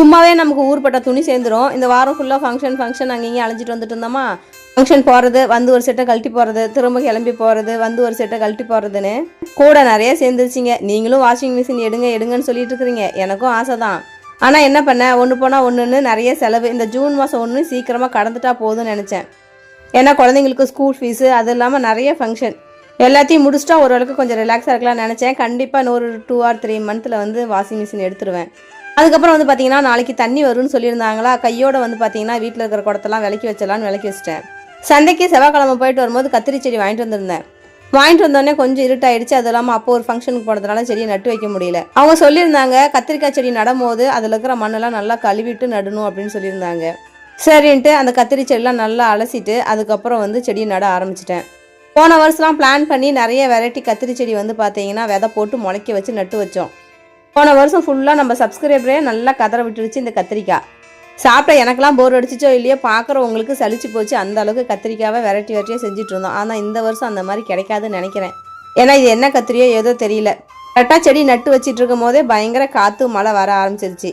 சும்மாவே நமக்கு ஊர்பட்ட துணி சேர்ந்துரும். இந்த வாரம் ஃபுல்லாக ஃபங்க்ஷன் ஃபங்க்ஷன் அங்கேயும் அழைஞ்சிட்டு வந்துட்டு இருந்தோமா? ஃபங்க்ஷன் போகிறது வந்து ஒரு செட்டை கழட்டி போகிறது திரும்ப கிளம்பி போகிறது வந்து ஒரு செட்டை கழட்டி போகிறதுன்னு கூட நிறைய சேர்ந்துருச்சிங்க. நீங்களும் வாஷிங் மிஷின் எடுங்க எடுங்கன்னு சொல்லிட்டு இருக்கிறீங்க. எனக்கும் ஆசை தான் ஆனால் என்ன பண்ண? ஒன்று போனால் ஒன்றுன்னு நிறைய செலவு. இந்த ஜூன் மாதம் ஒன்று சீக்கிரமாக கடந்துட்டா போதும்னு நினச்சேன். ஏன்னா குழந்தைங்களுக்கு ஸ்கூல் ஃபீஸு அது இல்லாமல் நிறைய ஃபங்க்ஷன் எல்லாத்தையும் முடிச்சிட்டா ஓரளவுக்கு கொஞ்சம் ரிலாக்ஸாக இருக்கலாம்னு நினச்சேன். கண்டிப்பாக இன்னொரு டூ ஆர் த்ரீ மந்த்தில் வந்து வாஷிங் மிஷின் எடுத்துருவேன். அதுக்கப்புறம் வந்து பார்த்தீங்கன்னா நாளைக்கு தண்ணி வரும்னு சொல்லியிருந்தாங்களா? கையோட வந்து பார்த்தீங்கன்னா வீட்டில் இருக்கிற குடத்தெல்லாம் விளக்கி வச்சிடலான்னு விளக்கி வச்சிட்டேன். சந்தைக்கு செவ்வாய்க்கிழமை போயிட்டு வரும்போது கத்திரி செடி வாங்கிட்டு வந்திருந்தேன். வாங்கிட்டு வந்தோடனே கொஞ்சம் இருட்டாயிடுச்சு. அது இல்லாமல் அப்போ ஒரு ஃபங்க்ஷனுக்கு போனதுனால செடியை நட்டு வைக்க முடியல. அவங்க சொல்லியிருந்தாங்க கத்திரிக்காய் செடி நடும்போது அதில் இருக்கிற மண்ணெல்லாம் நல்லா கழுவிட்டு நடணும் அப்படின்னு சொல்லியிருந்தாங்க. சரின்ட்டு அந்த கத்திரி செடிலாம் நல்லா அலசிட்டு அதுக்கப்புறம் வந்து செடியை நட ஆரம்பிச்சிட்டேன். போன வருஷம்லாம் பிளான் பண்ணி நிறைய வெரைட்டி கத்திரி செடி வந்து பார்த்தீங்கன்னா விதை போட்டு முளைக்க வச்சு நட்டு வச்சோம். போன வருஷம் ஃபுல்லாக நம்ம சப்ஸ்கிரைபரே நல்லா கதற விட்டுருச்சு இந்த கத்திரிக்காய். சாப்பிட்ட எனக்கெல்லாம் போர் அடிச்சிச்சோ இல்லையோ பார்க்குறவங்களுக்கு சலிச்சு போச்சு. அந்த அளவுக்கு கத்திரிக்காவை வெரைட்டி வெரைட்டியாக செஞ்சுட்டு இருந்தோம். ஆனால் இந்த வருஷம் அந்த மாதிரி கிடைக்காதுன்னு நினைக்கிறேன். ஏன்னா இது என்ன கத்திரியோ ஏதோ தெரியல. கரெக்டாக செடி நட்டு வச்சிட்டு இருக்கும் போதே பயங்கர காற்று மழை வர ஆரம்பிச்சிருச்சு.